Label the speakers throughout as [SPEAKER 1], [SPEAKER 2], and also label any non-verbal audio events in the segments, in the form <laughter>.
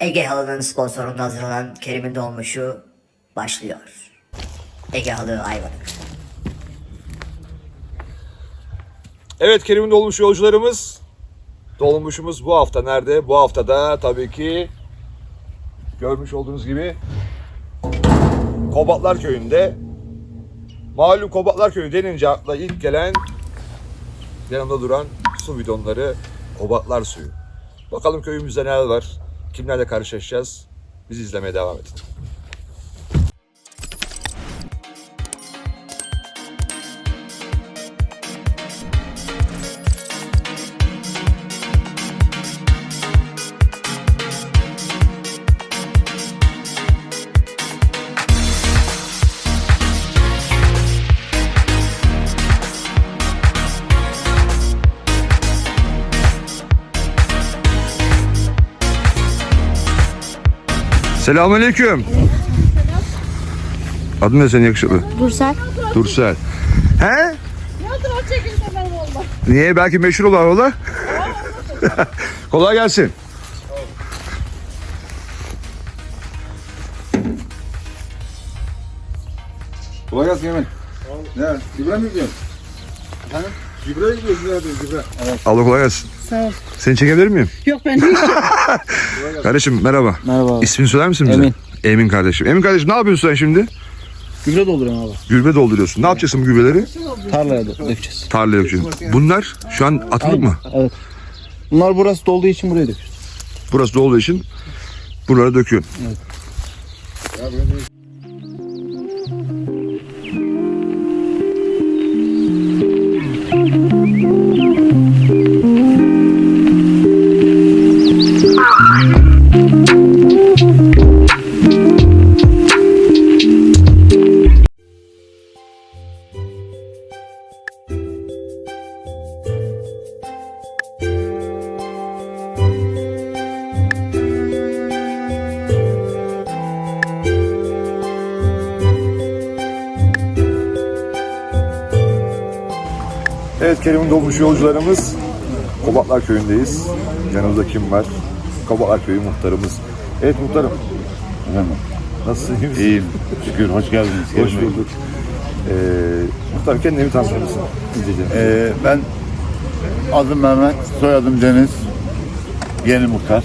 [SPEAKER 1] Ege Halı'nın sponsorunda hazırlanan Kerim'in dolmuşu başlıyor. Ege Halı Ayvalık.
[SPEAKER 2] Evet Kerim'in dolmuş yolcularımız. Dolmuşumuz bu hafta nerede? Bu hafta da tabii ki görmüş olduğunuz gibi Kobatlar Köyü'nde. Malum Kobatlar Köyü denince akla ilk gelen yanımda duran su bidonları Kobatlar suyu. Bakalım köyümüzde neler var? Kimlerle karşılaşacağız? Bizi izlemeye devam edin. Selamünaleyküm. Adın ne senin yakışıklı?
[SPEAKER 3] Dursel.
[SPEAKER 2] Dursel. He? Niye? Belki meşhur olur ola. <laughs> Kolay gelsin.
[SPEAKER 4] Kolay gelsin Yemen. Ne? Gübre mi gidiyorsun? Efendim? Gübre gidiyoruz ya gübre.
[SPEAKER 2] Allah kolay gelsin.
[SPEAKER 5] Sağ ol.
[SPEAKER 2] Seni çekebilir miyim?
[SPEAKER 5] Yok ben değil. <laughs>
[SPEAKER 2] Kardeşim merhaba.
[SPEAKER 6] Merhaba abi.
[SPEAKER 2] İsmini söyler misin bize?
[SPEAKER 6] Emin.
[SPEAKER 2] Emin kardeşim. Emin kardeşim ne yapıyorsun sen şimdi?
[SPEAKER 6] Gübre dolduruyorum abi.
[SPEAKER 2] Gübre dolduruyorsun. Ne yapacaksın bu gübreleri?
[SPEAKER 6] Tarlaya dökeceğiz.
[SPEAKER 2] Tarlaya dökeceksin. Bunlar şu an atılık mı?
[SPEAKER 6] Evet. Bunlar burası dolduğu için buraya döküyoruz.
[SPEAKER 2] Burası da olduğu için buralara döküyorsun. Evet Kerim'in dolmuş yolcularımız Kobatlar Köyü'ndeyiz. Yanımızda kim var? Kobatlar Köyü muhtarımız. Evet muhtarım.
[SPEAKER 4] Efendim?
[SPEAKER 2] Nasılsın? iyi misin?
[SPEAKER 4] İyiyim. Şükür. Hoş geldiniz.
[SPEAKER 2] Hoş bulduk. Ee, muhtarım kendini tanıtır mısın? İzleyeceğim.
[SPEAKER 4] Ee, ben adım Mehmet, soyadım Deniz. Yeni muhtar.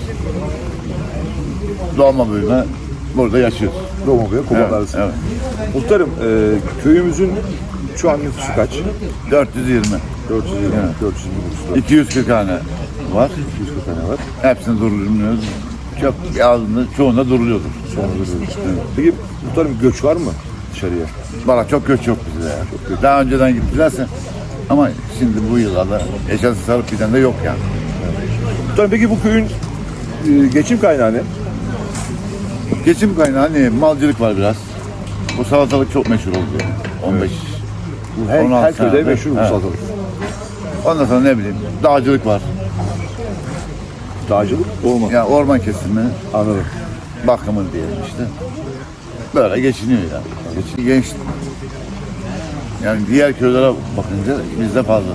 [SPEAKER 4] Doğma büyüme burada yaşıyoruz.
[SPEAKER 2] Doğma Kobatlar'dasın.
[SPEAKER 4] Evet,
[SPEAKER 2] Muhtarım e, köyümüzün şu an nüfusu kaç?
[SPEAKER 4] 420.
[SPEAKER 2] 420,
[SPEAKER 4] Evet.
[SPEAKER 2] 420 nüfusu
[SPEAKER 4] 240 hane var.
[SPEAKER 2] 240 tane var.
[SPEAKER 4] Hepsini duruluyoruz. Çok ağzında çoğunda duruluyordur.
[SPEAKER 2] Peki muhtarım göç var mı dışarıya?
[SPEAKER 4] Valla çok göç yok bizde ya. Daha önceden gittilerse ama şimdi bu yıllarda eşyası sarıp giden de yok yani.
[SPEAKER 2] Muhtarım peki bu köyün e, geçim kaynağı ne?
[SPEAKER 4] Geçim kaynağı ne? Malcılık var biraz. Bu salatalık çok meşhur oldu. 15.
[SPEAKER 2] Bu her,
[SPEAKER 4] 16
[SPEAKER 2] her köyde
[SPEAKER 4] sene.
[SPEAKER 2] meşhur
[SPEAKER 4] Evet.
[SPEAKER 2] salatalık.
[SPEAKER 4] Ondan sonra ne bileyim dağcılık var.
[SPEAKER 2] Dağcılık olmaz.
[SPEAKER 4] Yani orman kesimi,
[SPEAKER 2] Anladım.
[SPEAKER 4] bakımı diyelim işte. Böyle geçiniyor yani. Geçin, genç. Yani diğer köylere bakınca bizde fazla.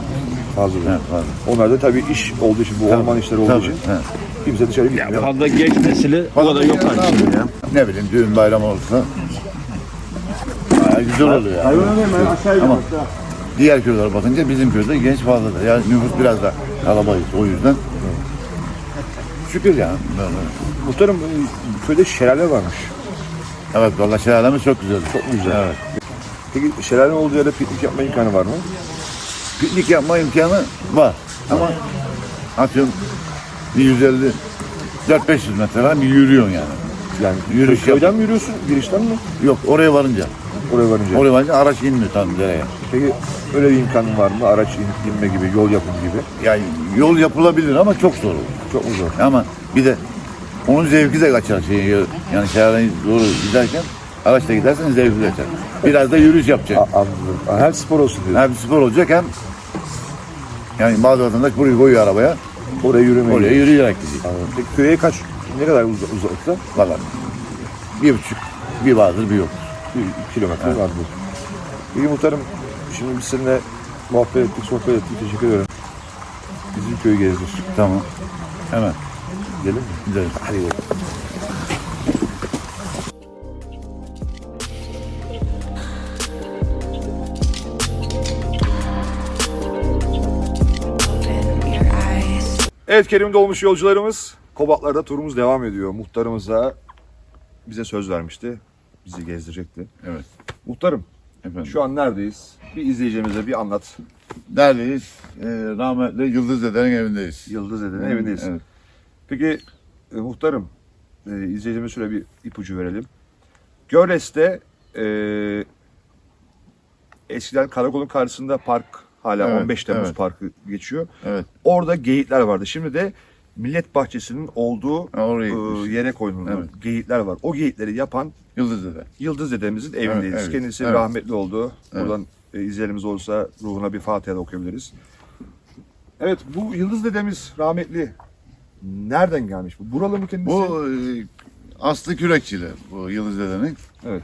[SPEAKER 2] Fazla.
[SPEAKER 4] Evet, fazla.
[SPEAKER 2] Onlar da tabii iş olduğu için, bu orman işleri olduğu
[SPEAKER 4] Tabii,
[SPEAKER 2] için
[SPEAKER 4] evet.
[SPEAKER 2] kimse dışarı gitmiyor.
[SPEAKER 6] Fazla genç nesili o da yok ya.
[SPEAKER 4] Ne bileyim düğün bayram olursa güzel oluyor yani. Ama diğer köylere bakınca bizim köyde genç fazladır. Yani nüfus biraz da kalabalık o yüzden. Şükür yani.
[SPEAKER 2] Muhtarım e, köyde şelale varmış.
[SPEAKER 4] Evet valla şelalemiz çok güzel.
[SPEAKER 2] Çok güzel.
[SPEAKER 4] Evet.
[SPEAKER 2] Peki şelale olduğu yerde piknik yapma imkanı var mı?
[SPEAKER 4] Piknik yapma imkanı var. Ama atıyorum bir 150 4-500 metre falan bir yürüyorsun yani.
[SPEAKER 2] Yani
[SPEAKER 4] Yürüyüş
[SPEAKER 2] köyden mi yürüyorsun, girişten mi?
[SPEAKER 4] Yok oraya varınca.
[SPEAKER 2] Oraya varınca.
[SPEAKER 4] Oraya varınca araç inmiyor tam dereye.
[SPEAKER 2] Peki öyle bir imkanın var mı? Araç inip inme gibi, yol yapım gibi.
[SPEAKER 4] Yani yol yapılabilir ama çok zor olur.
[SPEAKER 2] Çok mu zor?
[SPEAKER 4] Ama bir de onun zevki de kaçar. Şey, yani şehirden doğru giderken araçla gidersen zevki de kaçar. Biraz da yürüyüş yapacak.
[SPEAKER 2] A- anladım. Hem spor olsun diyor.
[SPEAKER 4] Hem spor olacak hem yani bazı vatandaş burayı koyuyor arabaya.
[SPEAKER 2] Oraya yürümeye
[SPEAKER 4] Oraya
[SPEAKER 2] gidiyor.
[SPEAKER 4] yürüyerek gidiyor.
[SPEAKER 2] Anladım. Peki köye kaç, ne kadar uz- uzaklıkta?
[SPEAKER 4] Valla bir buçuk, bir vardır bir yok.
[SPEAKER 2] Bir kilometre evet. vardır. İyi muhtarım, şimdi biz seninle muhabbet ettik, sohbet ettik. Teşekkür ederim. Bizim köyü gezdir.
[SPEAKER 4] Tamam. Hemen.
[SPEAKER 2] Gidelim mi?
[SPEAKER 4] Gidelim.
[SPEAKER 2] Hadi gidelim. Evet Kerim Dolmuş yolcularımız Kobatlar'da turumuz devam ediyor. Muhtarımıza bize söz vermişti. Bizi gezdirecekti.
[SPEAKER 4] Evet.
[SPEAKER 2] Muhtarım
[SPEAKER 4] Efendim.
[SPEAKER 2] şu an neredeyiz? Bir izleyicimize bir anlat.
[SPEAKER 4] Neredeyiz? Ee, rahmetli Yıldız Dede'nin evindeyiz.
[SPEAKER 2] Yıldız Eden'in evindeyiz.
[SPEAKER 4] Evet.
[SPEAKER 2] Peki e, muhtarım e, izleyicimize şöyle bir ipucu verelim. Göres'te e, eskiden karakolun karşısında park hala
[SPEAKER 4] Evet,
[SPEAKER 2] 15 Temmuz
[SPEAKER 4] evet.
[SPEAKER 2] Parkı geçiyor.
[SPEAKER 4] Evet.
[SPEAKER 2] Orada geyikler vardı. Şimdi de Millet Bahçesi'nin olduğu
[SPEAKER 4] Ha,
[SPEAKER 2] e, yere koyulan
[SPEAKER 4] Evet.
[SPEAKER 2] geyikler var. O geyikleri yapan
[SPEAKER 4] Yıldız Dede.
[SPEAKER 2] Yıldız dedemizin evindeyiz.
[SPEAKER 4] evet,
[SPEAKER 2] Kendisi
[SPEAKER 4] evet.
[SPEAKER 2] rahmetli oldu.
[SPEAKER 4] Evet.
[SPEAKER 2] Buradan e, izleyenimiz olursa ruhuna bir Fatiha okuyabiliriz. Evet bu Yıldız dedemiz rahmetli nereden gelmiş bu? Buralı mı kendisi?
[SPEAKER 4] Bu e, Aslı Kürekçili bu Yıldız Dede'nin.
[SPEAKER 2] Evet.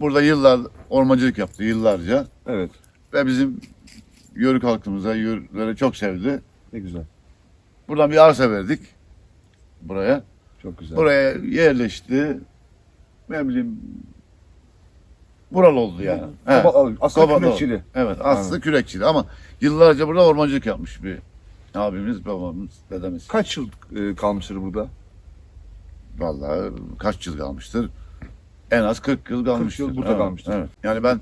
[SPEAKER 4] Burada yıllar ormancılık yaptı yıllarca.
[SPEAKER 2] Evet.
[SPEAKER 4] Ve bizim yörük halkımıza, yörüklere çok sevdi.
[SPEAKER 2] Ne güzel.
[SPEAKER 4] Buradan bir arsa verdik buraya.
[SPEAKER 2] Çok güzel.
[SPEAKER 4] Buraya yerleşti. Ne bileyim buralı oldu yani. He.
[SPEAKER 2] Koba- aslında
[SPEAKER 4] Kobalı.
[SPEAKER 2] kürekçili.
[SPEAKER 4] Evet aslı kürekçili ama yıllarca burada ormancılık yapmış bir abimiz, babamız, dedemiz.
[SPEAKER 2] Kaç yıl e, kalmıştır burada?
[SPEAKER 4] Vallahi kaç yıl kalmıştır? En az 40 yıl kalmıştır.
[SPEAKER 2] yıl burada
[SPEAKER 4] Evet,
[SPEAKER 2] kalmıştır.
[SPEAKER 4] Evet. Yani ben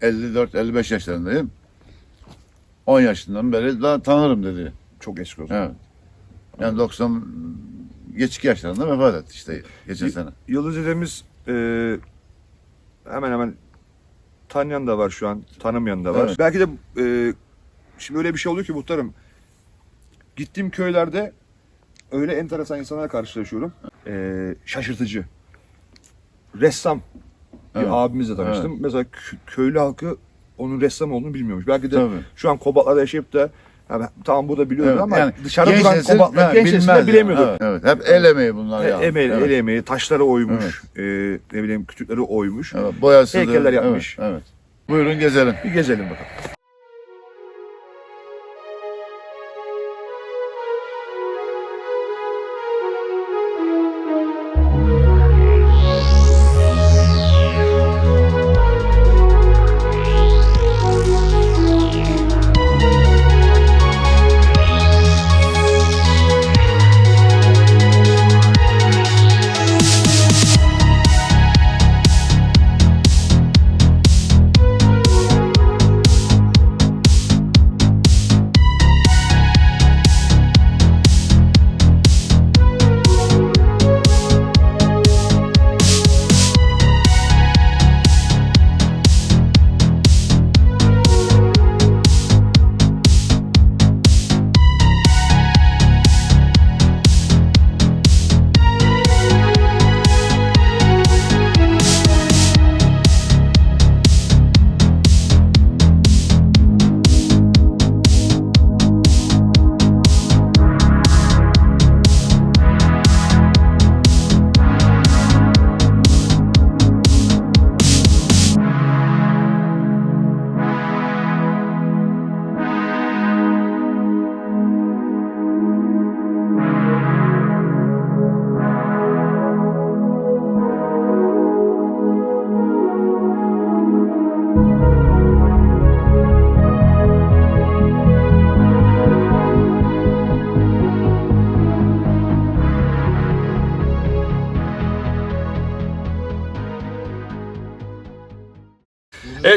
[SPEAKER 4] 54-55 yaşlarındayım. 10 yaşından beri daha tanırım dedi.
[SPEAKER 2] Çok eski o zaman.
[SPEAKER 4] Evet. Yani 90 geçik yaşlarında vefat etti işte geçen sene.
[SPEAKER 2] Yıldız dedemiz e, hemen hemen tanıyan da var şu an, tanımayan da var.
[SPEAKER 4] Evet.
[SPEAKER 2] Belki de e, şimdi öyle bir şey oluyor ki muhtarım. Gittiğim köylerde öyle enteresan insanlarla karşılaşıyorum. E, şaşırtıcı. Ressam bir
[SPEAKER 4] Evet.
[SPEAKER 2] abimizle tanıştım. Mesela kö- köylü halkı onun ressam olduğunu bilmiyormuş. Belki de
[SPEAKER 4] Tabii.
[SPEAKER 2] şu an Kobatlar'da yaşayıp da ya ben- tamam burada biliyoruz
[SPEAKER 4] Evet,
[SPEAKER 2] ama
[SPEAKER 4] yani
[SPEAKER 2] dışarıda
[SPEAKER 4] genç
[SPEAKER 2] duran
[SPEAKER 4] nesil,
[SPEAKER 2] Kobatlar
[SPEAKER 4] ha,
[SPEAKER 2] genç nesil de
[SPEAKER 4] bilmez
[SPEAKER 2] bilemiyordu.
[SPEAKER 4] yani. Evet, evet. Hep el emeği bunlar yani.
[SPEAKER 2] emeği,
[SPEAKER 4] evet.
[SPEAKER 2] el emeği, taşları oymuş, e, ne bileyim kütükleri oymuş.
[SPEAKER 4] Evet, boyası
[SPEAKER 2] Heykeller yapmış.
[SPEAKER 4] Evet, evet. Buyurun gezelim.
[SPEAKER 2] Bir gezelim bakalım.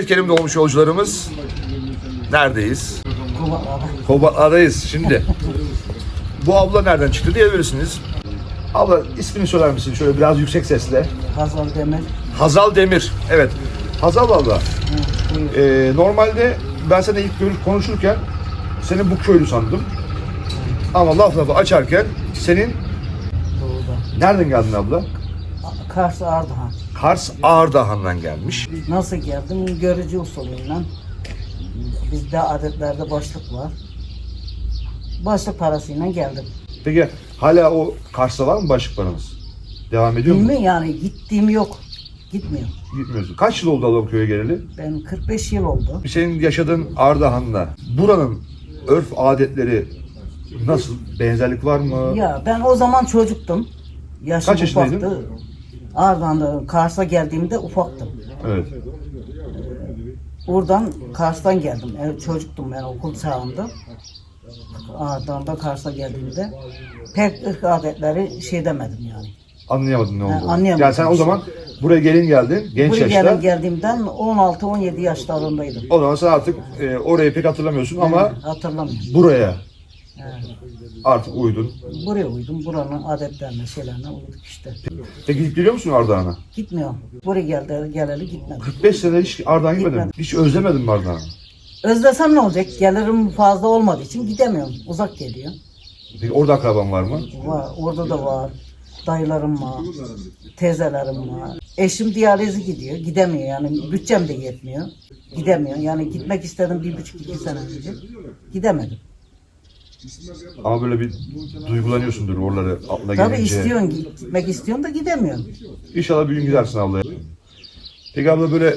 [SPEAKER 2] Kerim Dolmuş yolcularımız neredeyiz? Kobatlar'dayız şimdi. Bu abla nereden çıktı diyebilirsiniz. Abla ismini söyler misin şöyle biraz yüksek sesle?
[SPEAKER 3] Hazal Demir.
[SPEAKER 2] Hazal Demir. Evet. Hazal abla. Ee, normalde ben seninle ilk görüp konuşurken seni bu köylü sandım. Ama laf lafı açarken senin
[SPEAKER 3] Doğuda.
[SPEAKER 2] nereden geldin abla?
[SPEAKER 3] Kars Ardahan.
[SPEAKER 2] Kars Ağırdahan'dan gelmiş.
[SPEAKER 3] Nasıl geldim? Görücü usulüyle. Bizde adetlerde başlık var. Başlık parasıyla geldim.
[SPEAKER 2] Peki hala o Kars'ta var mı başlık paranız? Devam ediyor mu?
[SPEAKER 3] Bilmiyorum yani gittiğim yok. Gitmiyorum.
[SPEAKER 2] Gitmiyorsun. Kaç yıl oldu abla köye geleli?
[SPEAKER 3] Ben 45 yıl oldu.
[SPEAKER 2] Senin yaşadığın Ardahan'da buranın örf adetleri nasıl? Benzerlik var mı?
[SPEAKER 3] Ya ben o zaman çocuktum. Yaşım
[SPEAKER 2] Kaç yaşındaydın?
[SPEAKER 3] ufaktı. Ardahan'da Kars'a geldiğimde ufaktım.
[SPEAKER 2] Evet.
[SPEAKER 3] Oradan Kars'tan geldim. Çocuktum ben okul çağında. Ağırdan da Kars'a geldiğimde pek ırk adetleri şey demedim yani.
[SPEAKER 2] Anlayamadın ne olduğunu.
[SPEAKER 3] anlayamadım.
[SPEAKER 2] Yani sen o zaman buraya gelin geldin. Genç
[SPEAKER 3] Buraya
[SPEAKER 2] yaşta.
[SPEAKER 3] gelin geldiğimden 16-17 yaşlarındaydım.
[SPEAKER 2] O zaman sen artık e, orayı pek hatırlamıyorsun ama
[SPEAKER 3] Hatırlamıyorum.
[SPEAKER 2] buraya
[SPEAKER 3] He.
[SPEAKER 2] artık uydun.
[SPEAKER 3] Buraya uydum. Buranın adetlerine, şeylerine uyduk işte.
[SPEAKER 2] Peki gidip geliyor musun Ardahan'a?
[SPEAKER 3] Gitmiyorum. Buraya geldi, geleli gitmedim.
[SPEAKER 2] 45 sene hiç Ardahan'a gitmedin.
[SPEAKER 3] Gitmedim.
[SPEAKER 2] Hiç özlemedin mi Ardahan'ı?
[SPEAKER 3] Özlesem ne olacak? Gelirim fazla olmadığı için gidemiyorum. Uzak geliyor.
[SPEAKER 2] Peki orada akraban var mı?
[SPEAKER 3] Var, orada da var. Dayılarım var. Teyzelerim var. Eşim diyalizi gidiyor. Gidemiyor yani. Bütçem de yetmiyor. Gidemiyor. Yani gitmek istedim bir buçuk iki sene önce. Gidemedim.
[SPEAKER 2] Ama böyle bir duygulanıyorsundur oraları aklına
[SPEAKER 3] Tabii
[SPEAKER 2] gelince.
[SPEAKER 3] istiyorsun gitmek istiyorsun da gidemiyorsun.
[SPEAKER 2] İnşallah bir gün gidersin ablaya. Peki abla böyle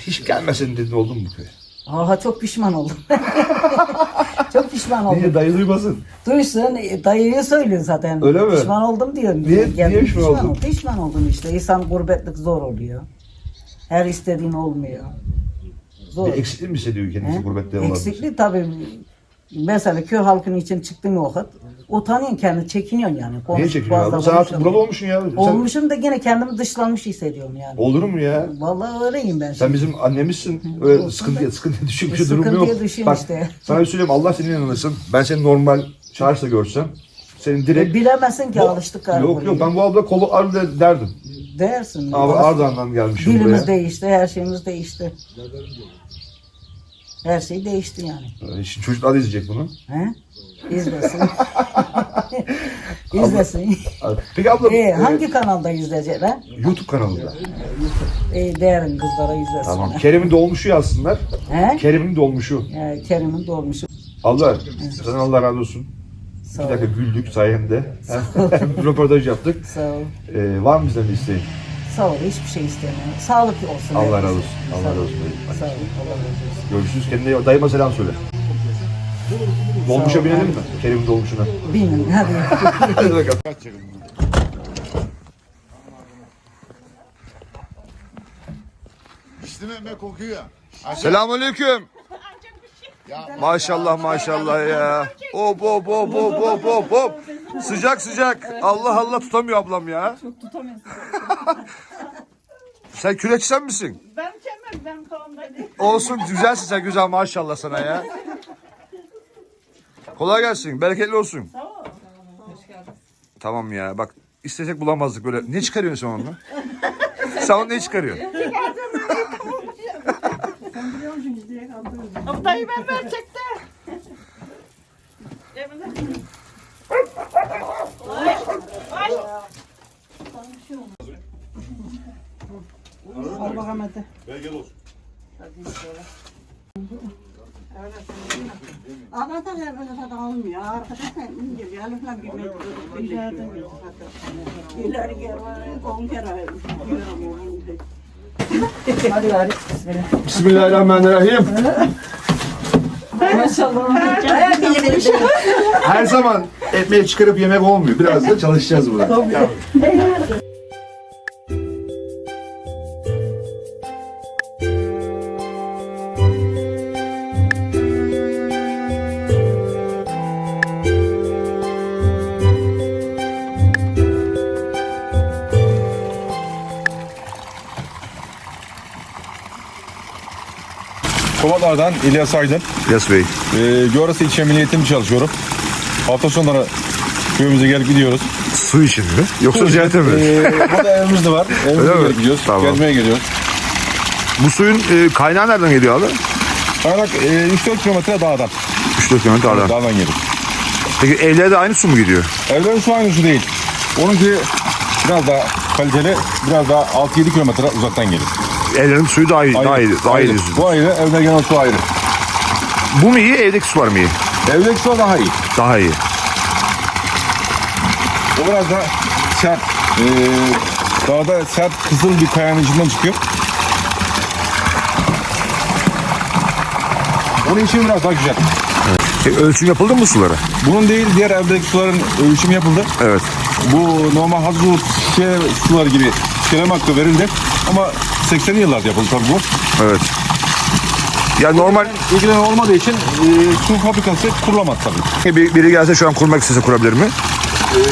[SPEAKER 2] hiç gelmeseydin dedin oldu mu bu köye?
[SPEAKER 3] Aha çok pişman oldum. <laughs> çok pişman oldum.
[SPEAKER 2] Niye dayı duymasın?
[SPEAKER 3] Duysun e, dayıya söylüyor zaten.
[SPEAKER 2] Öyle mi?
[SPEAKER 3] Pişman oldum diyor.
[SPEAKER 2] Niye-
[SPEAKER 3] Geldim,
[SPEAKER 2] niye pişman oldun?
[SPEAKER 3] oldum. Pişman oldum işte. İnsan gurbetlik zor oluyor. Her istediğin olmuyor. Zor.
[SPEAKER 2] Bir eksiklik mi hissediyor kendisi
[SPEAKER 3] He?
[SPEAKER 2] gurbette olan?
[SPEAKER 3] Eksiklik tabii. Mesela köy halkının için çıktığın vakit utanıyorsun kendini, çekiniyorsun yani.
[SPEAKER 2] Niye
[SPEAKER 3] Konuşup
[SPEAKER 2] çekiniyor
[SPEAKER 3] fazla
[SPEAKER 2] abla? Sen artık buralı olmuşsun ya. Sen,
[SPEAKER 3] Olmuşum da gene kendimi dışlanmış hissediyorum yani.
[SPEAKER 2] olur mu ya?
[SPEAKER 3] Vallahi öyleyim ben.
[SPEAKER 2] Sen bizim annemizsin. Öyle sıkıntıya, sıkıntıya düşecek bir
[SPEAKER 3] E,
[SPEAKER 2] şey durum yok.
[SPEAKER 3] sıkıntıya düşeyim
[SPEAKER 2] Bak
[SPEAKER 3] işte.
[SPEAKER 2] sana bir söyleyeyim Allah senin yanındasın. Ben seni normal çağrışta görsem senin
[SPEAKER 3] E,
[SPEAKER 2] direkt...
[SPEAKER 3] bilemezsin ki
[SPEAKER 2] Bu-
[SPEAKER 3] alıştık galiba.
[SPEAKER 2] Yok yok ben bu abla kolu ardı derdim.
[SPEAKER 3] Dersin.
[SPEAKER 2] Abi. Ardahan'dan gelmişim
[SPEAKER 3] Dilimiz
[SPEAKER 2] buraya.
[SPEAKER 3] değişti, her şeyimiz değişti. Her şey değişti yani.
[SPEAKER 2] Ee, Şimdi çocuklar da izleyecek bunu.
[SPEAKER 3] He? İzlesin. <laughs> İzlesin.
[SPEAKER 2] Peki abla
[SPEAKER 3] Ee,
[SPEAKER 2] e,
[SPEAKER 3] hangi kanalda izleyecekler?
[SPEAKER 2] YouTube kanalında.
[SPEAKER 3] Ee, değerin kızlara izlesinler.
[SPEAKER 2] Tamam. Kerem'in dolmuşu yazsınlar.
[SPEAKER 3] He?
[SPEAKER 2] Kerem'in dolmuşu.
[SPEAKER 3] Ee, Kerim'in dolmuşu.
[SPEAKER 2] Abla sana Allah razı olsun.
[SPEAKER 3] Sağ
[SPEAKER 2] Bir
[SPEAKER 3] ol.
[SPEAKER 2] dakika güldük sayende. <laughs> Röportaj yaptık.
[SPEAKER 3] Sağ ol.
[SPEAKER 2] Ee, var mı bizden bir isteğin?
[SPEAKER 3] Sağ ol. Hiçbir şey istemiyorum. Sağlık olsun.
[SPEAKER 2] Allah razı olsun. Allah razı olsun.
[SPEAKER 3] Sağ ol. Allah razı olsun.
[SPEAKER 2] Görüşürüz. Kendine dayıma selam söyle. Dolmuşa binelim mi? Kerim'in dolmuşuna.
[SPEAKER 3] Binin hadi. <laughs>
[SPEAKER 2] Hadi bakalım.
[SPEAKER 4] İşte mi kokuyor?
[SPEAKER 2] Selamünaleyküm. Maşallah maşallah ya. Hop hop hop hop hop hop. Sıcak sıcak. Allah Allah tutamıyor ablam ya.
[SPEAKER 5] Çok tutamıyorsun. <laughs>
[SPEAKER 2] Sen kürekçi sen misin?
[SPEAKER 5] Ben çemem, ben kavamdaydım.
[SPEAKER 2] Olsun güzelsin sen güzel maşallah sana ya. Kolay gelsin. Bereketli olsun.
[SPEAKER 5] Sağ ol. Hoş geldin.
[SPEAKER 2] Tamam ya bak istesek bulamazdık böyle. Ne çıkarıyorsun sen onunla? sen onu ne çıkarıyorsun?
[SPEAKER 5] Ama dayı ben ben çekti.
[SPEAKER 3] Al bakalım hadi.
[SPEAKER 7] Arada evvel de olmuyor. Arkada sen geliyor. Lütfen bir metre. İleri geri on kere.
[SPEAKER 3] Hadi gari.
[SPEAKER 2] Bismillahirrahmanirrahim. Her zaman ekmeği çıkarıp yemek olmuyor. Biraz da çalışacağız burada.
[SPEAKER 8] Kovalardan İlyas Aydın.
[SPEAKER 2] Yes Bey.
[SPEAKER 8] Ee, Görası İlçe Milliyet'in çalışıyorum. Hafta sonları köyümüze gelip gidiyoruz.
[SPEAKER 2] Su için mi? Yoksa ziyarete mi?
[SPEAKER 8] Ee, burada evimiz de var. Evimize
[SPEAKER 2] Öyle mi?
[SPEAKER 8] gelip gidiyoruz.
[SPEAKER 2] Tamam.
[SPEAKER 8] Gezmeye geliyoruz.
[SPEAKER 2] Bu suyun e, kaynağı nereden geliyor abi?
[SPEAKER 8] Kaynak e, 3-4 kilometre dağdan.
[SPEAKER 2] 3-4 kilometre aradan.
[SPEAKER 8] Dağdan gelir.
[SPEAKER 2] Peki evlere de aynı su mu gidiyor?
[SPEAKER 8] Evlerin su aynı su değil. Onunki biraz daha kaliteli, biraz daha 6-7 kilometre uzaktan gelir.
[SPEAKER 2] Evlerin suyu daha iyi. Daha iyi. Daha iyi.
[SPEAKER 8] Bu ayrı, evde gelen su ayrı.
[SPEAKER 2] Bu mu iyi, evdeki sular mı iyi?
[SPEAKER 8] Evdeki su daha iyi.
[SPEAKER 2] Daha iyi.
[SPEAKER 8] O biraz da sert. Ee, dağda sert kızıl bir kayanın içinden çıkıyor. Onun için biraz daha güzel.
[SPEAKER 2] E, ölçüm yapıldı mı sulara?
[SPEAKER 8] Bunun değil diğer evdeki suların ölçümü yapıldı.
[SPEAKER 2] Evet.
[SPEAKER 8] Bu normal hazır şişe sular gibi şişeleme hakkı verildi. Ama 80'li yıllarda yapıldı tabii bu.
[SPEAKER 2] Evet. Yani normal
[SPEAKER 8] İlgilenen olmadığı için e, su fabrikası kurulamaz tabii.
[SPEAKER 2] bir, biri gelse şu an kurmak istese kurabilir mi?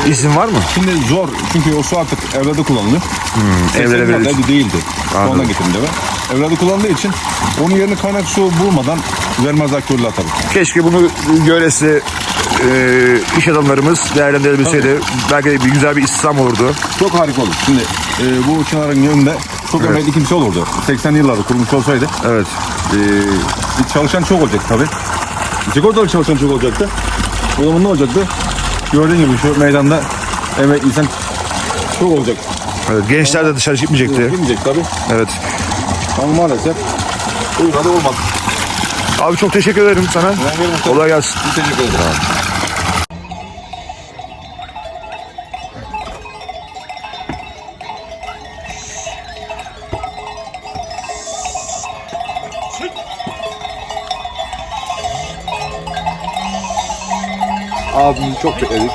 [SPEAKER 2] İzin var mı?
[SPEAKER 8] Şimdi zor çünkü o su artık evlerde kullanılıyor.
[SPEAKER 2] Hmm, evlere verilir.
[SPEAKER 8] değildi.
[SPEAKER 2] Anladım.
[SPEAKER 8] Ondan getirildi eve. Evlerde kullanıldığı için onun yerine kaynak su bulmadan vermezler köylüler tabii.
[SPEAKER 2] Keşke bunu göresi e, iş adamlarımız değerlendirebilseydi. Belki de bir güzel bir istihdam olurdu.
[SPEAKER 8] Çok harika olur. Şimdi e, bu Çınar'ın yanında çok emekli kimse olurdu. 80'li yıllarda kurulmuş olsaydı
[SPEAKER 2] Evet.
[SPEAKER 8] e, bir çalışan çok olacak tabii. Sigortalı çalışan çok olacaktı. O zaman ne olacaktı? Gördüğün gibi şu meydanda emekli insan çok olacak.
[SPEAKER 2] evet. Gençler de dışarı çıkmayacaktı.
[SPEAKER 8] Girmeyecek tabii.
[SPEAKER 2] Evet.
[SPEAKER 8] Ama maalesef Uygar'da olmadı.
[SPEAKER 2] Abi çok teşekkür ederim sana. Kolay gelsin.
[SPEAKER 8] Teşekkür ederim.
[SPEAKER 2] Abimizi çok bekledik.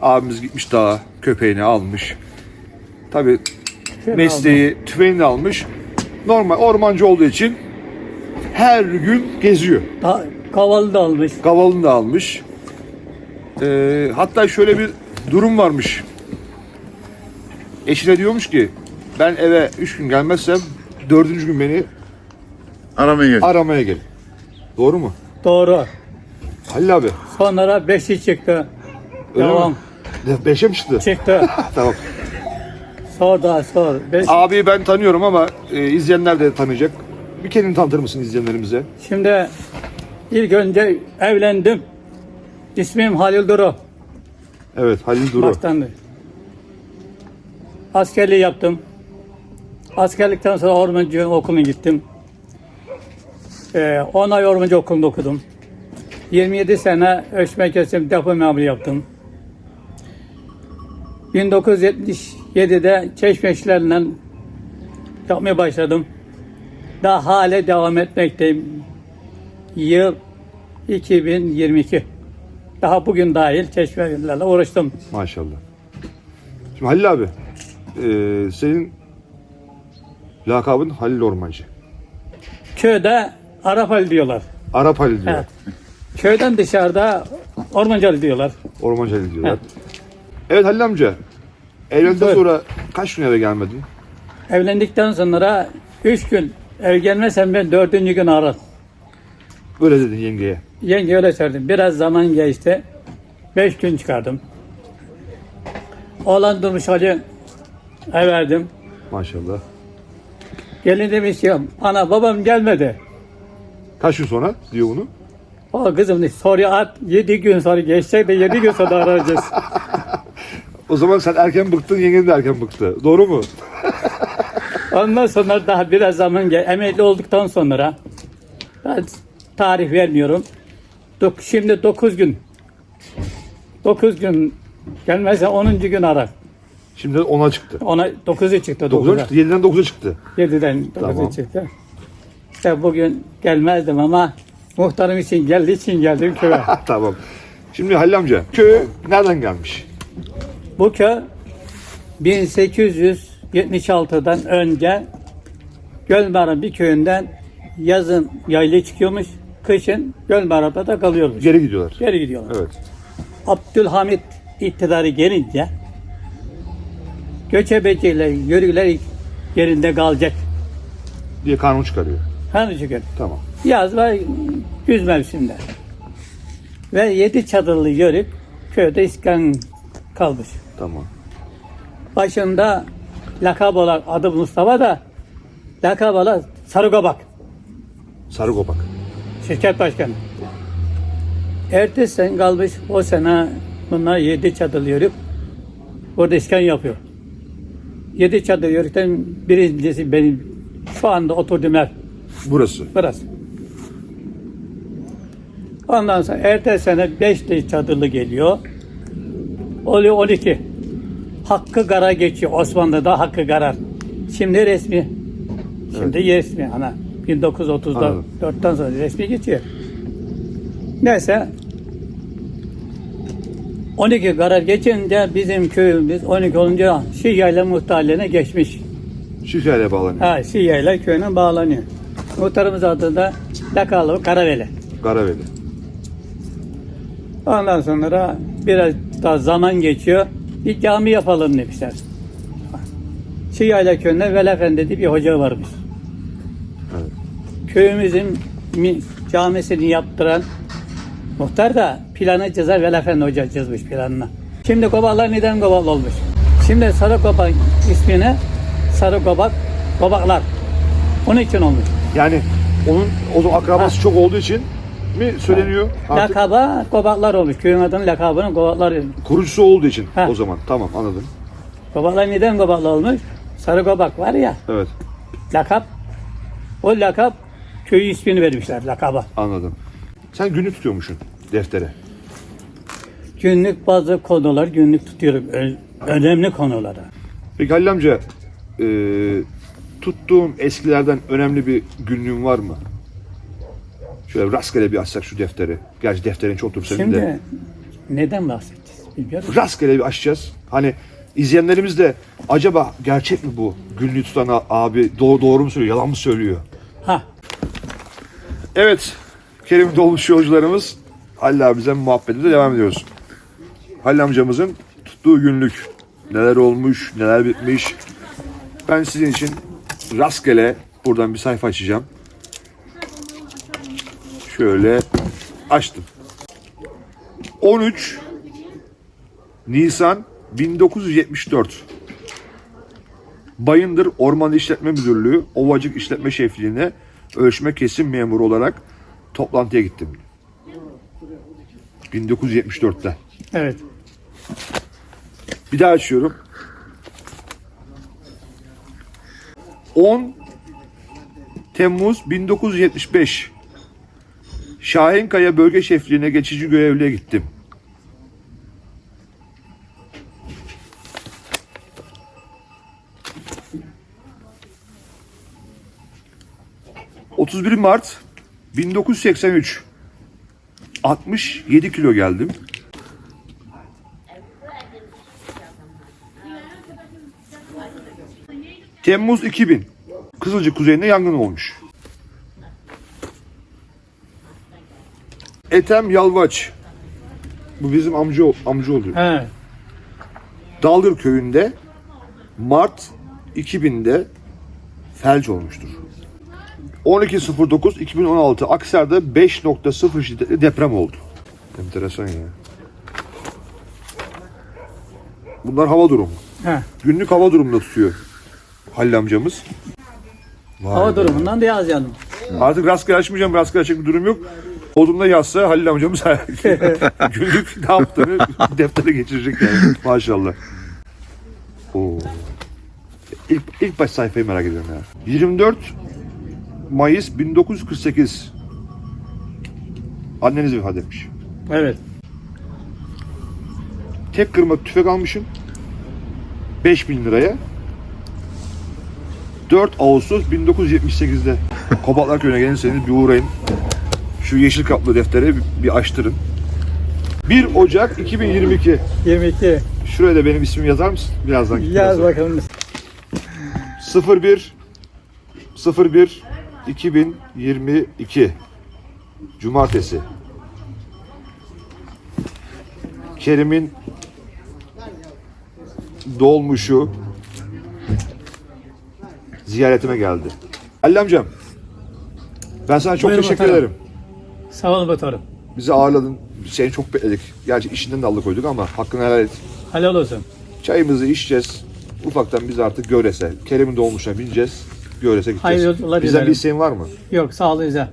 [SPEAKER 2] Abimiz gitmiş dağa, köpeğini almış. Tabii mesleği, tüfeğini almış. Normal ormancı olduğu için her gün geziyor.
[SPEAKER 9] Kavalı da almış.
[SPEAKER 2] Kavalını da almış. Ee, hatta şöyle bir durum varmış. Eşine diyormuş ki ben eve üç gün gelmezsem dördüncü gün beni
[SPEAKER 4] Aramaya gel.
[SPEAKER 2] aramaya gel. Doğru mu?
[SPEAKER 9] Doğru.
[SPEAKER 2] Halil abi.
[SPEAKER 9] Sonra beşi çıktı.
[SPEAKER 2] Öyle
[SPEAKER 9] Devam.
[SPEAKER 2] mi? Beşe mi çıktı?
[SPEAKER 9] Çıktı. <laughs>
[SPEAKER 2] tamam.
[SPEAKER 9] Sor daha sor. Beş.
[SPEAKER 2] Abi ben tanıyorum ama e, izleyenler de tanıyacak. Bir kendini tanıtır mısın izleyenlerimize?
[SPEAKER 9] Şimdi ilk önce evlendim. İsmim Halil Duru.
[SPEAKER 2] Evet Halil Duru.
[SPEAKER 9] Baştandı. Askerliği yaptım. Askerlikten sonra ormancı okuluna gittim. Ee, 10 ay ormancı okulunda okudum. 27 sene ölçme kesim depo memuru yaptım. 1977'de çeşme işlerinden yapmaya başladım. Daha hale devam etmekteyim. Yıl 2022. Daha bugün dahil çeşmelerle uğraştım.
[SPEAKER 2] Maşallah. Şimdi Halil abi. e, senin lakabın Halil Ormancı.
[SPEAKER 9] Köyde Arap Ali diyorlar.
[SPEAKER 2] Arap Halil diyor.
[SPEAKER 9] Evet. Köyden dışarıda Ormancı Ali diyorlar.
[SPEAKER 2] Ormancı Halil diyorlar. Evet Halil amca. Evlendikten
[SPEAKER 9] Buyur.
[SPEAKER 2] sonra kaç gün eve gelmedin?
[SPEAKER 9] Evlendikten sonra üç gün ev gelmesem ben dördüncü gün aradım.
[SPEAKER 2] Öyle dedin yengeye.
[SPEAKER 9] Yenge öyle söyledim. Biraz zaman geçti. Beş gün çıkardım. Oğlan durmuş Ali verdim.
[SPEAKER 2] Maşallah.
[SPEAKER 9] Gelin demiş ki ana babam gelmedi.
[SPEAKER 2] Kaç gün sonra diyor bunu?
[SPEAKER 9] O kızım soruyu at. Yedi gün sonra geçecek de yedi gün sonra arayacağız.
[SPEAKER 2] O zaman sen erken bıktın, yengen de erken bıktı. Doğru mu? <laughs>
[SPEAKER 9] Ondan sonra daha biraz zaman gel emekli olduktan sonra ben tarih vermiyorum. Dok- Şimdi 9 gün 9 gün gelmezse 10. gün arar.
[SPEAKER 2] Şimdi 10'a çıktı.
[SPEAKER 9] Ona 9'u çıktı
[SPEAKER 2] 9'a
[SPEAKER 9] 9'a.
[SPEAKER 2] çıktı. 7'den 9'a çıktı.
[SPEAKER 9] 7'den 9'u
[SPEAKER 2] Tamam.
[SPEAKER 9] çıktı. İşte bugün gelmezdim ama muhtarım için geldiği için geldim köye. <laughs>
[SPEAKER 2] tamam. Şimdi Halil amca, köy nereden gelmiş?
[SPEAKER 9] Bu köy 1876'dan önce Gölmara bir köyünden yazın yaylı çıkıyormuş, kışın Gölmara'da da kalıyormuş.
[SPEAKER 2] Geri gidiyorlar.
[SPEAKER 9] Geri gidiyorlar.
[SPEAKER 2] Evet.
[SPEAKER 9] Abdülhamit iktidarı gelince göçebeciler, yörükler yerinde kalacak.
[SPEAKER 2] Diye kanun çıkarıyor.
[SPEAKER 9] Her gün.
[SPEAKER 2] Tamam.
[SPEAKER 9] Yaz ve güz mevsiminde. Ve yedi çadırlı yörük köyde iskan kalmış.
[SPEAKER 2] Tamam.
[SPEAKER 9] Başında lakab olarak adı Mustafa da lakab olarak Sarıgobak.
[SPEAKER 2] Sarı Kopak.
[SPEAKER 9] Şirket başkanı. Ertesi sene kalmış o sene bunlar yedi çadırlı yörük burada iskan yapıyor. Yedi çadır yörükten birincisi benim şu anda oturduğum ev.
[SPEAKER 2] Burası.
[SPEAKER 9] Burası. Ondan sonra ertesi sene beş de çadırlı geliyor. Oluyor 12. Hakkı Gara geçiyor. Osmanlı'da Hakkı Garar. Şimdi resmi. Şimdi resmi. Ana 1934'ten sonra resmi geçiyor. Neyse 12 karar geçince bizim köyümüz 12 olunca Şiya ile muhtarlığına geçmiş.
[SPEAKER 2] Şifreyle bağlanıyor.
[SPEAKER 9] Ha, Şiya ile köyüne bağlanıyor. Muhtarımız adında Lakalı Karaveli.
[SPEAKER 2] Karaveli.
[SPEAKER 9] Ondan sonra biraz daha zaman geçiyor. Bir cami yapalım demişler. Çiğyayla köyünde Veli Efendi diye bir hoca varmış. Köyümüzün mi- camisini yaptıran muhtar da planı çizer Veli Efendi hoca çizmiş planını. Şimdi Kobaklar neden Kobaklı olmuş? Şimdi Sarı Kobak ismini Sarı Kobak, Kobaklar. Onun için olmuş.
[SPEAKER 2] Yani onun o akrabası çok olduğu için mi söyleniyor? Artık
[SPEAKER 9] Lakaba Kobaklar olmuş. Köyün adının lakabının Kobaklar.
[SPEAKER 2] kurucusu olduğu için
[SPEAKER 9] Ha.
[SPEAKER 2] o zaman. Tamam anladım.
[SPEAKER 9] Kobaklar neden Kobaklı olmuş? Sarı Kobak var ya.
[SPEAKER 2] Evet
[SPEAKER 9] lakap. O lakap köy ismini vermişler lakaba.
[SPEAKER 2] anladım. Sen günlük tutuyormuşsun deftere.
[SPEAKER 9] Günlük bazı konular günlük tutuyorum. Ö- önemli konuları.
[SPEAKER 2] Peki Halil amca e, tuttuğun eskilerden önemli bir günlüğün var mı? Şöyle rastgele bir açsak şu defteri. Gerçi defterin çoktur senin
[SPEAKER 9] Şimdi
[SPEAKER 2] de.
[SPEAKER 9] neden bahsedeceğiz bilmiyorum.
[SPEAKER 2] Rastgele bir açacağız. Hani izleyenlerimiz de acaba gerçek mi bu? Günlüğü tutan abi doğru, doğru mu söylüyor, yalan mı söylüyor?
[SPEAKER 9] Ha
[SPEAKER 2] Evet, Kerim Dolmuş yolcularımız Halil abimizle muhabbetimize devam ediyoruz. Halil amcamızın tuttuğu günlük neler olmuş, neler bitmiş. Ben sizin için rastgele buradan bir sayfa açacağım. Şöyle açtım. 13 Nisan 1974 Bayındır Orman İşletme Müdürlüğü Ovacık İşletme Şefliğine ölçme kesim memuru olarak toplantıya gittim. 1974'te.
[SPEAKER 9] evet.
[SPEAKER 2] Bir daha açıyorum. 10 Temmuz 1975 Şahinkaya Bölge Şefliğine geçici görevliye gittim. ...31 Mart 1983... ...67 kilo geldim. Temmuz 2000. Kızılcık kuzeyinde yangın olmuş. Etem Yalvaç. Bu bizim amca amca oluyor.
[SPEAKER 9] He.
[SPEAKER 2] Dalgır köyünde Mart 2000'de felç olmuştur. 12.09 2016 Aksar'da 5.0 şiddetli deprem oldu. Enteresan ya. Bunlar hava durumu.
[SPEAKER 9] He.
[SPEAKER 2] Günlük hava durumunda tutuyor Halil amcamız. Vay
[SPEAKER 9] Hava
[SPEAKER 2] be.
[SPEAKER 9] durumundan da yaz yanım.
[SPEAKER 2] Artık rastgele açmayacağım, rastgele açacak bir durum yok. O durumda yazsa Halil amcamız <laughs> günlük ne yaptığını deftere geçirecek yani maşallah. Oo. İlk, ilk baş sayfayı merak ediyorum ya. 24 Mayıs 1948 Anneniz vefat etmiş.
[SPEAKER 9] Evet.
[SPEAKER 2] Tek kırma tüfek almışım. 5000 liraya. 4 Ağustos 1978'de Kobatlar Köyü'ne gelirseniz bir uğrayın. Şu yeşil kaplı defteri bir, açtırın. 1 Ocak 2022.
[SPEAKER 9] 22.
[SPEAKER 2] Şuraya da benim ismimi yazar mısın? Birazdan.
[SPEAKER 9] Yaz
[SPEAKER 2] birazdan.
[SPEAKER 9] bakalım.
[SPEAKER 2] 01 01 2022 Cumartesi Kerim'in dolmuşu ziyaretime geldi. Halil amcam ben sana çok
[SPEAKER 9] Buyurun
[SPEAKER 2] teşekkür
[SPEAKER 9] bakalım.
[SPEAKER 2] ederim.
[SPEAKER 9] Sağ olun Batarım.
[SPEAKER 2] Bizi ağırladın. Seni çok bekledik. Gerçi işinden de alıkoyduk ama hakkını helal et.
[SPEAKER 9] Helal olsun.
[SPEAKER 2] Çayımızı içeceğiz. Ufaktan biz artık Göres'e, Kerim'in dolmuşuna bineceğiz. Göres'e gideceğiz.
[SPEAKER 9] Hayırlı
[SPEAKER 2] Bizden bir isteğin var mı?
[SPEAKER 9] Yok sağ olun güzel.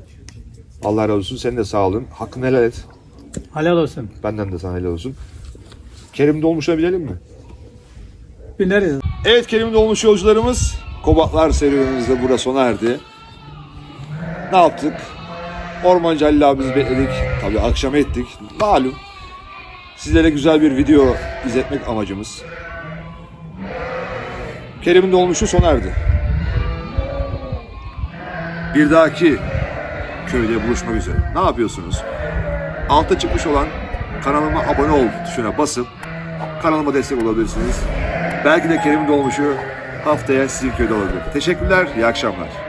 [SPEAKER 2] Allah razı olsun. Senin de sağ olun. Hakkını helal et.
[SPEAKER 9] Helal olsun.
[SPEAKER 2] Benden de sana helal olsun. Kerim Dolmuş'a binelim mi?
[SPEAKER 9] Bineriz.
[SPEAKER 2] Evet Kerim Dolmuş yolcularımız Kobatlar serüvenimiz de burada sona erdi. Ne yaptık? Ormancı Halil abimizi bekledik. Tabii akşam ettik. Malum. Sizlere güzel bir video izletmek amacımız. Kerim'in dolmuşu sona erdi. Bir dahaki köyde buluşmak üzere. Ne yapıyorsunuz? Altta çıkmış olan kanalıma abone ol tuşuna basıp kanalıma destek olabilirsiniz. Belki de Kerim Dolmuş'u haftaya sizin köyde olabilir. Teşekkürler, iyi akşamlar.